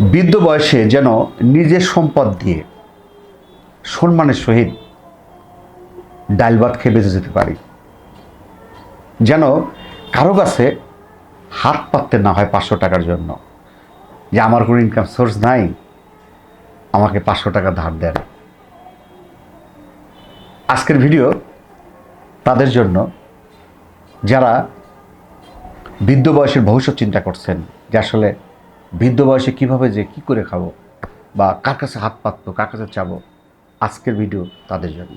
বৃদ্ধ বয়সে যেন নিজের সম্পদ দিয়ে সম্মানের সহিত ডাল ভাত খেয়ে বেঁচে যেতে পারি। যেন কারও কাছে হাত পাততে না হয় পাঁচশো টাকার জন্য। যে আমার কোনো ইনকাম সোর্স নাই, আমাকে পাঁচশো টাকা ধার দেন। আজকের ভিডিও তাদের জন্য যারা বৃদ্ধ বয়সের ভবিষ্যৎ চিন্তা করছেন, যে আসলে বৃদ্ধ বয়সে কীভাবে যে কি করে খাব? বা কার কাছে হাত পাতবো, কার কাছে চাবো? আজকের ভিডিও তাদের জন্য।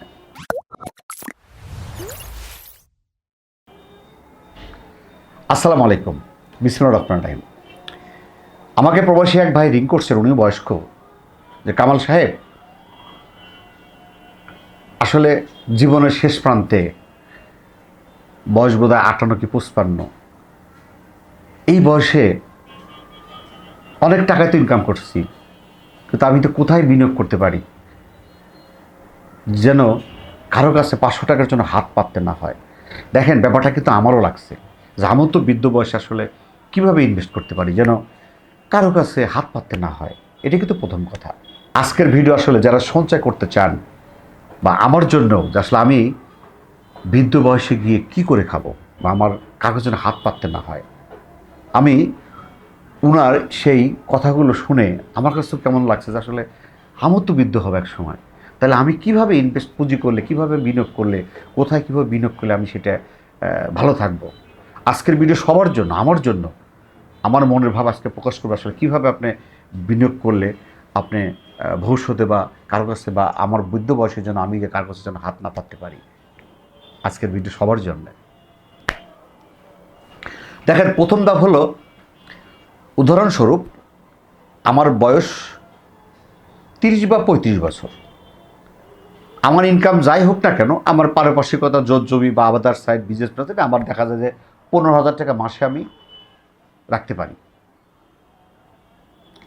আসসালামু আলাইকুম। বিসমুল্লাহ রহমান রাহিম। আমাকে প্রবাসী এক ভাই রিং করছেন, উনিও বয়স্ক। যে কামাল সাহেব, আসলে জীবনের শেষ প্রান্তে বয়স বোধ হয় আটান্ন কি পুষ্পান্ন এই বয়সে অনেক টাকায় তো ইনকাম করছি। কিন্তু আমি তো কোথায় বিনিয়োগ করতে পারি? যেন কারও কাছে পাঁচশো টাকার জন্য হাত পাততে না হয়। দেখেন, ব্যাপারটা কিন্তু আমারও লাগছে। যে আমার তো বৃদ্ধ বয়সে আসলে কীভাবে ইনভেস্ট করতে পারি? যেন কারও কাছে হাত পাততে না হয়। এটা কিন্তু প্রথম কথা। আজকের ভিডিও আসলে যারা সঞ্চয় করতে চান বা আমার জন্য, যে আসলে আমি বৃদ্ধ বয়সে গিয়ে কি করে খাব? বা আমার কারোর যেন হাত পাততে না হয়। আমি উনার সেই কথাগুলো শুনে আমার কাছে কেমন লাগছে যে আসলে আমার তো হবে এক সময়। তাহলে আমি কীভাবে ইনভেস্ট পুঁজি করলে, কীভাবে বিনিয়োগ করলে, কোথায় কীভাবে বিনিয়োগ করলে আমি সেটা ভালো থাকব? আজকের ভিডিও সবার জন্য, আমার জন্য। আমার মনের ভাব আজকে প্রকাশ করবে আসলে কীভাবে আপনি বিনিয়োগ করলে আপনি ভবিষ্যতে বা কারও কাছে বা আমার বৃদ্ধ বয়সের জন্য আমি যে কারও কাছে যেন হাত না পাততে পারি। আজকের ভিডিও সবার জন্য। দেখেন, প্রথম ধাপ হলো উদাহরণস্বরূপ, আমার বয়স তিরিশ বা পঁয়ত্রিশ বছর। আমার ইনকাম যাই হোক না কেন, আমার পারিপার্শ্বিকতা, জোর জমি বা আবাদার সাইড বিজনেস থেকে আমার দেখা যায় যে পনেরো হাজার টাকা মাসে আমি রাখতে পারি।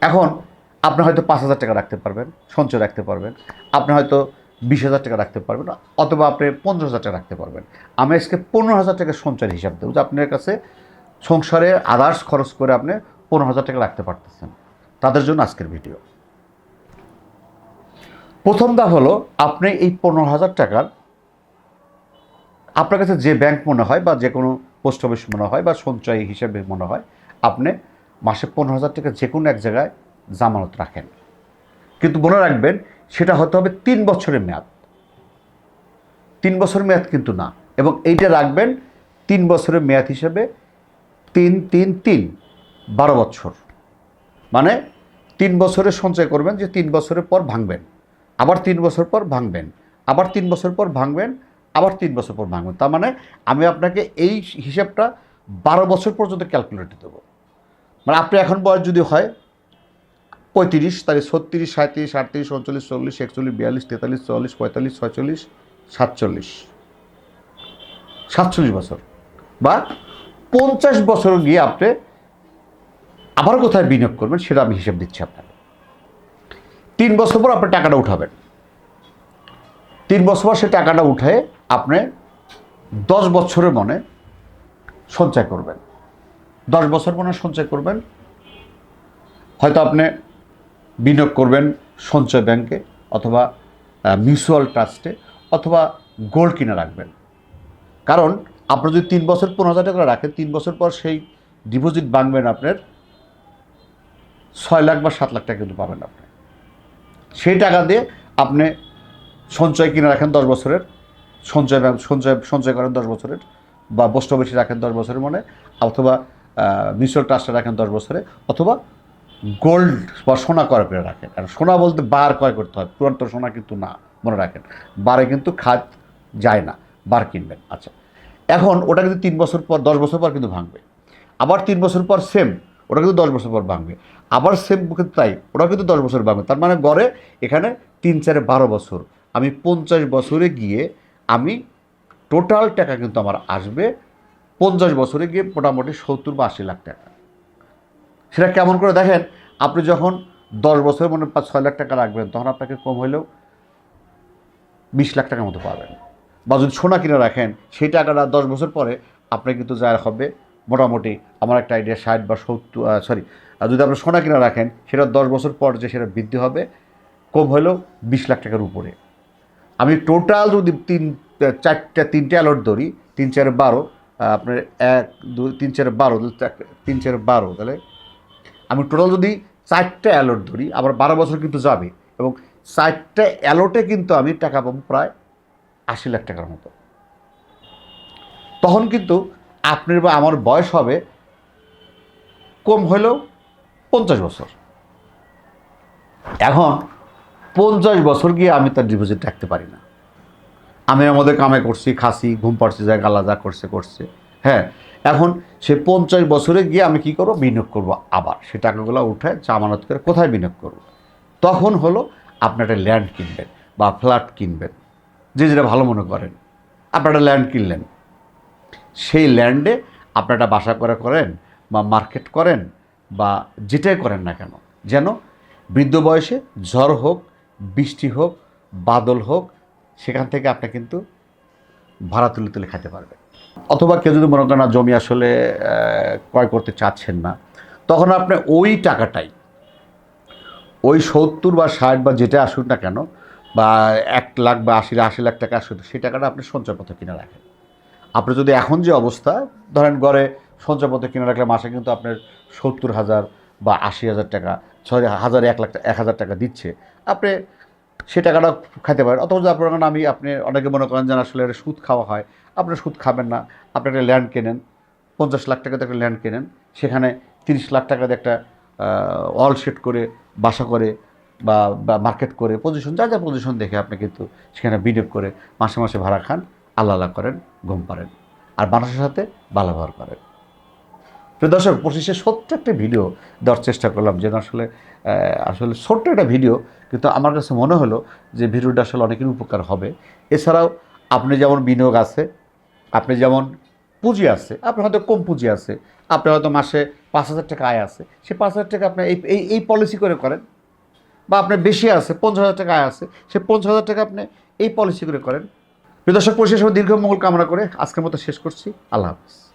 এখন আপনি হয়তো পাঁচ হাজার টাকা রাখতে পারবেন, সঞ্চয় রাখতে পারবেন, আপনি হয়তো বিশ হাজার টাকা রাখতে পারবেন, অথবা আপনি পনেরো হাজার টাকা রাখতে পারবেন। আমি আজকে পনেরো হাজার টাকা সঞ্চয়ের হিসাব দেবো যে আপনার কাছে সংসারে আদার্স খরচ করে আপনি পনেরো হাজার টাকা রাখতে পারতেছেন। তাদের জন্য আজকের ভিডিও। প্রথম ধাপ হলো, আপনি এই পনেরো হাজার টাকার আপনার কাছে যে ব্যাংক মনে হয় বা যে কোনো পোস্ট অফিস মনে হয় বা সঞ্চয় হিসেবে মনে হয়, আপনি মাসে পনেরো হাজার টাকা যে কোনো এক জায়গায় জামানত রাখেন। কিন্তু মনে রাখবেন, সেটা হতে হবে তিন বছরের মেয়াদ। তিন বছর মেয়াদ কিন্তু না। এবং এইটা রাখবেন তিন বছরের মেয়াদ হিসেবে তিন তিন তিন বারো বছর। মানে তিন বছরের সঞ্চয় করবেন যে তিন বছরের পর ভাঙবেন। আবার তিন বছর পর ভাঙবেন। আবার তিন বছর পর ভাঙবেন। আবার তিন বছর পর ভাঙবেন। তার মানে আমি আপনাকে এই হিসাবটা বারো বছর পর্যন্ত ক্যালকুলেট দেবো। মানে আপনি এখন বয়স যদি হয় পঁয়ত্রিশ, তাহলে ছত্রিশ সাঁত্রিশ আটত্রিশ, উনচল্লিশ, চল্লিশ, একচল্লিশ, বিয়াল্লিশ, তেতাল্লিশ, চুয়াল্লিশ, পঁয়তাল্লিশ, ছয়চল্লিশ, সাতচল্লিশ। সাতচল্লিশ বছর। বা পঞ্চাশ বছর গিয়ে আপনি আবার কোথায় বিনিয়োগ করবেন সেটা আমি হিসেব দিচ্ছি আপনাকে। তিন বছর পর আপনি টাকাটা উঠাবেন। তিন বছর পর সে টাকাটা উঠে আপনি দশ বছরের মনে সঞ্চয় করবেন। দশ বছর মনে সঞ্চয় করবেন। হয়তো আপনি বিনিয়োগ করবেন সঞ্চয় ব্যাংকে অথবা মিউচুয়াল ট্রাস্টে অথবা গোল্ড কিনে রাখবেন। কারণ আপনি যদি তিন বছর পনেরো হাজার টাকা রাখেন, তিন বছর পর সেই ডিপোজিট ভাঙবেন আপনার ছয় লাখ বা সাত লাখ টাকা কিন্তু পাবেন আপনি। সেই টাকা দিয়ে আপনি সঞ্চয় কিনে রাখেন দশ বছরের, সঞ্চয় সঞ্চয় সঞ্চয় করেন দশ বছরের বা পোস্ট অফিসে রাখেন দশ বছরের মনে, অথবা মিউচুয়াল ট্রাস্টে রাখেন দশ বছরে, অথবা গোল্ড বা সোনা ক্রয় করে রাখেন। আর সোনা বলতে বার ক্রয় করতে হয়, পুরান্ত সোনা কিন্তু না, মনে রাখেন। বারে কিন্তু খাত যায় না, বার কিনবেন আচ্ছা। এখন ওটা কিন্তু তিন বছর পর, দশ বছর পর কিন্তু ভাঙবে। আবার তিন বছর পর সেম ওটা কিন্তু দশ বছর পর ভাঙবে। আবার সেম কিন্তু তাই ওটা কিন্তু দশ বছর ভাঙবে। তার মানে গড়ে এখানে তিন, চারে, বারো বছর। আমি পঞ্চাশ বছরে গিয়ে আমি টোটাল টাকা কিন্তু আমার আসবে পঞ্চাশ বছরে গিয়ে মোটামুটি সত্তর বা আশি লাখ টাকা। সেটা কেমন করে দেখেন? আপনি যখন দশ বছর মনে পাঁচ, ছয় লাখ টাকা রাখবেন, তখন আপনাকে কম হলেও বিশ লাখ টাকার মতো পাবেন। বা যদি সোনা কিনে রাখেন, সেই টাকাটা দশ বছর পরে আপনার কিন্তু যা হবে মোটামুটি আমার একটা আইডিয়া ষাট বা সত্তর সরি যদি আপনি সোনা কিনা রাখেন, সেটা দশ বছর পর যে সেটা বৃদ্ধি হবে, কম হলেও বিশ লাখ টাকার উপরে। আমি টোটাল যদি তিন, চারটা, তিনটে অ্যালট ধরি, তিন চারে বারো আপনার এক, দুই, তিন চার বারো তিন চারে বারো, তাহলে আমি টোটাল যদি চারটে অ্যালট ধরি, আবার বারো বছর কিন্তু যাবে, এবং চারটে অ্যালটে কিন্তু আমি টাকা পাবো প্রায় আশি লাখ টাকার মতো। তখন কিন্তু আপনার বা আমার বয়স হবে কম হলেও পঞ্চাশ বছর। এখন পঞ্চাশ বছর গিয়ে আমি তার ডিপোজিট রাখতে পারি না। আমি আমাদের কামে করছি, খাসি, ঘুম পাড়ছি, যা গালা যা করছে করছে। হ্যাঁ এখন সে পঞ্চাশ বছরে গিয়ে আমি কি করব? বিনিয়োগ করব আবার। সে টাকাগুলো উঠে জামানত করে কোথায় বিনিয়োগ করব? তখন হলো আপনি একটা ল্যান্ড কিনবেন বা ফ্ল্যাট কিনবেন। যে যেটা ভালো মনে করেন। আপনার ল্যান্ড কিনলেন। সেই ল্যান্ডে আপনারা বাসা করে করেন বা মার্কেট করেন বা যেটাই করেন না কেন, যেন বৃদ্ধ বয়সে ঝড় হোক, বৃষ্টি হোক, বাদল হোক, সেখান থেকে আপনি কিন্তু ভাড়া তুলে তুলে খেতে পারবেন। অথবা কেউ যদি মনে করেন জমি আসলে ক্রয় করতে চাচ্ছেন না, তখন আপনি ওই টাকাটাই, ওই সত্তর বা ষাট বা যেটা আসুক না কেন, বা এক লাখ বা আশি আশি লাখ টাকা আসুক, সেই টাকাটা আপনি সঞ্চয়পত্র কিনে রাখেন। আপনি যদি এখন যে অবস্থা, ধরেন গড়ে সঞ্চয়পত্র কিনে রাখলে মাসে কিন্তু আপনার সত্তর হাজার বা আশি হাজার টাকা, ছয় হাজার, এক লাখ, এক হাজার টাকা দিচ্ছে। আপনি সে টাকাটা খাইতে পারেন। অথবা যদি আপনার আমি, আপনি অনেকে মনে করেন যে আসলে এটা সুদ খাওয়া হয়। আপনি সুদ খাবেন না। আপনি একটা ল্যান্ড কেনেন, পঞ্চাশ লাখ টাকাতে একটা ল্যান্ড কেনেন। সেখানে তিরিশ লাখ টাকাতে একটা অল সেট করে, বাসা করে বা মার্কেট করে পজিশন যা যা পজিশন দেখে আপনি কিন্তু সেখানে বিনিয়োগ করে মাসে মাসে ভাড়া খান। আল্লাহ করেন, ঘুম পারেন আর মানুষের সাথে ভালো ব্যবহার করেন। প্রিয় দর্শক পঁচিশে ছোট্ট একটা ভিডিও দেওয়ার চেষ্টা করলাম, যেন আসলে আসলে ছোট্ট একটা ভিডিও কিন্তু আমার কাছে মনে হলো যে ভিডিওটা আসলে অনেকের উপকার হবে। এছাড়াও আপনি যেমন বিনিয়োগ আছে, আপনি যেমন পুঁজি আছে, আপনার হয়তো কম পুঁজি আছে, আপনার হয়তো মাসে পাঁচ হাজার টাকা আয় আছে, সে পাঁচ হাজার টাকা আপনি এই এই এই পলিসি করে করেন। বা আপনার বেশি আছে, পঞ্চাশ হাজার টাকা আয় আছে, সে পঞ্চাশ হাজার টাকা আপনি এই পলিসি করে করেন। প্রিয় দর্শক পরিশেষ দীর্ঘ মঙ্গল কামনা করে আজকের মতো শেষ করছি। আল্লাহ হাফিজ।